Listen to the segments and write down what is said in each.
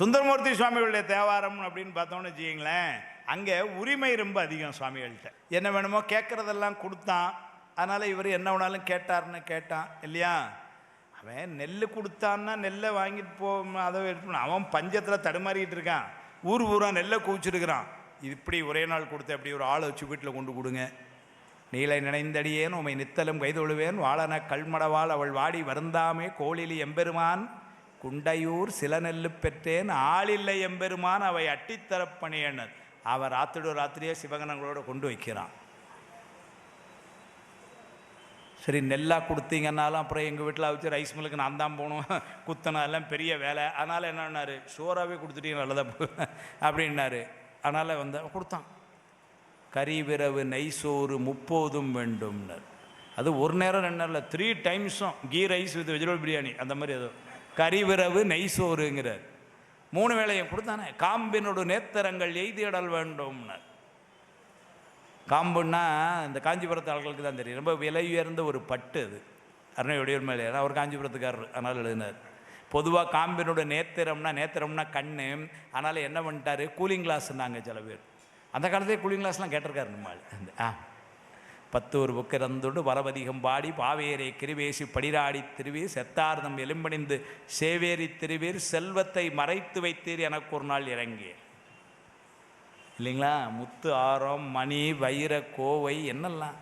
சுந்தரமூர்த்தி சுவாமிகளுடைய தேவாரம் அப்படின்னு பார்த்தோம்னு வச்சுக்கிங்களேன் அங்கே உரிமை ரொம்ப அதிகம் சுவாமிகள்கிட்ட. என்ன வேணுமோ கேட்குறதெல்லாம் கொடுத்தான். அதனால் இவர் என்ன வேணாலும் கேட்டார்னு கேட்டான் இல்லையா? அவன் நெல் கொடுத்தான்னா நெல்லை வாங்கிட்டு போ அதை எடுத்து அவன் பஞ்சத்தில் தடுமாறிக்கிட்டு இருக்கான். ஊர் ஊராக நெல்லை குவிச்சிருக்கிறான். இப்படி ஒரே நாள் கொடுத்து அப்படி ஒரு ஆளை வச்சு வீட்டில் கொண்டு கொடுங்க. நீலை நினைந்தடியேன் உமை நித்தலும் கைதொழுவேன் வாழன கல்மடவாள் அவள் வாடி வருந்தாமே கோழிலி எம்பெருமான். குண்டையூர் சில நெல்லு பெற்றேன் ஆளில்லை எம்பெருமான் அவை அட்டித்தரப்பணியனர் அவர் ராத்திரியோ ராத்திரியே சிவகணங்களோடு கொண்டு வைக்கிறான். சரி நெல்லாக கொடுத்தீங்கன்னாலும் அப்புறம் எங்கள் வீட்டில் வச்சு ரைஸ் மில்லுக்கு நான் தான் போகணும். குத்தணும் எல்லாம் பெரிய வேலை. அதனால் என்னன்னாரு சோறாகவே கொடுத்துட்டீங்க நல்லதா அப்படின்னாரு. அதனால் வந்து கொடுத்தான். கறி விரவு நெய் சோறு முப்போதும் வேண்டும்னர். அது ஒரு நேரம் ரெண்டு நேரம் இல்லை. Three டைம்ஸும் ghee rice with vegetable biryani அந்த மாதிரி ஏதோ. கறிவிரவு நெய்சோறுங்கிறார். நெய் மூணு வேளையும் கொடுத்தானே காம்பினோட நேத்திரங்கள் எய்திடல் வேண்டும்னர். காம்புன்னா இந்த காஞ்சிபுரத்து ஆட்களுக்கு தான் தெரியும். ரொம்ப விலை உயர்ந்த ஒரு பட்டு அது. அருணையுடைய மேலே அவர் காஞ்சிபுரத்துக்காரர் அதனால் எழுதினார். பொதுவாக காம்பினோட நேத்திரம்னா நேத்திரம்னா கண் அதனால் என்ன பண்ணிட்டார்? கூலிங் கிளாஸ்னாங்க சில பேர். அந்த காலத்திலே கூலிங் கிளாஸ்லாம் கேட்டிருக்காரு நம்ம அந்த ஆ. பத்தூர் புக்கிரந்துண்டு வரவதிகம் பாடி பாவேரை கிருவேசி படிராடி திருவீர் செத்தார்தம் எலும்பணிந்து சேவேரி திருவீர் செல்வத்தை மறைத்து வைத்தீர் எனக்கு ஒரு நாள் இறங்கிய. இல்லைங்களா? முத்து ஆரம் மணி வைர கோவை என்னெல்லாம்?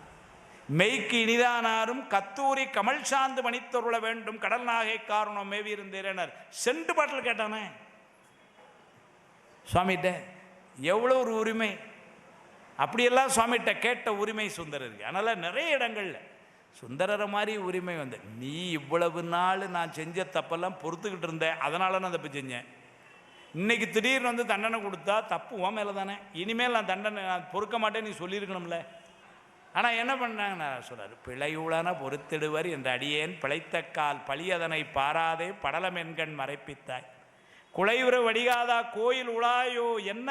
மெய்க்கு இனிதானாரும் கத்தூரி கமல் சாந்து மணித்தொருள வேண்டும். கடல் நாகை காரணம் மேவி இருந்தீரனர் சென்று பாட்டில் கேட்டானே? சுவாமிகிட்ட எவ்வளோ ஒரு உரிமை? அப்படியெல்லாம் சுவாமிகிட்ட கேட்ட உரிமை சுந்தரருக்கு. அதனால் நிறைய இடங்கள்ல சுந்தரரை மாதிரி உரிமை வந்து நீ இவ்வளவு நாள் நான் செஞ்ச தப்பெல்லாம் பொறுத்துக்கிட்டு இருந்தேன் அதனால நான் தப்பு செஞ்சேன். இன்னைக்கு திடீர்னு வந்து தண்டனை கொடுத்தா தப்பு உன் மேலே தானே. இனிமேல் நான் தண்டனை நான் பொறுக்க மாட்டேன் நீ சொல்லியிருக்கணும்ல. ஆனால் என்ன பண்ணாங்க நான் சொல்றாரு பிழையுளன பொறுத்திடுவர் என்ற அடியேன் பிழைத்த கால் பழியதனை பாராதே படலமென்கண் மறைப்பித்தாய். குலைவுற வடிகாதா கோயில் உளாயோ என்ன?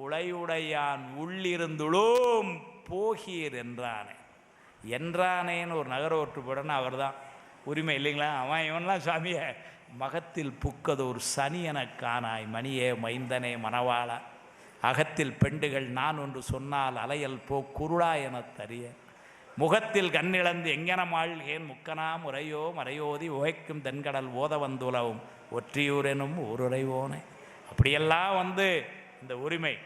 உளையுடையான் உள்ளிருந்துளும் போகீர் என்றானே. என்றானேன்னு ஒரு நகர ஒற்றுப்படன்னு அவர் தான் உரிமை இல்லைங்களா? அவன் இவன்லாம் சாமியை மகத்தில் புக்கதோர் சனி எனக் காணாய் மணியே மைந்தனே மணவாளா. அகத்தில் பெண்டுகள் நான் ஒன்று சொன்னால் அலையல் போ குருளா எனத் தறிய. முகத்தில் கண்ணிழந்து எங்கென மாழ்கேன் முக்கனா முறையோ மறையோதி உகைக்கும் தென்கடல் ஓத வந்துலவும் ஒற்றியூரெனும் ஊருரைவோனே அப்படியெல்லாம் வந்து இந்த உரிமை.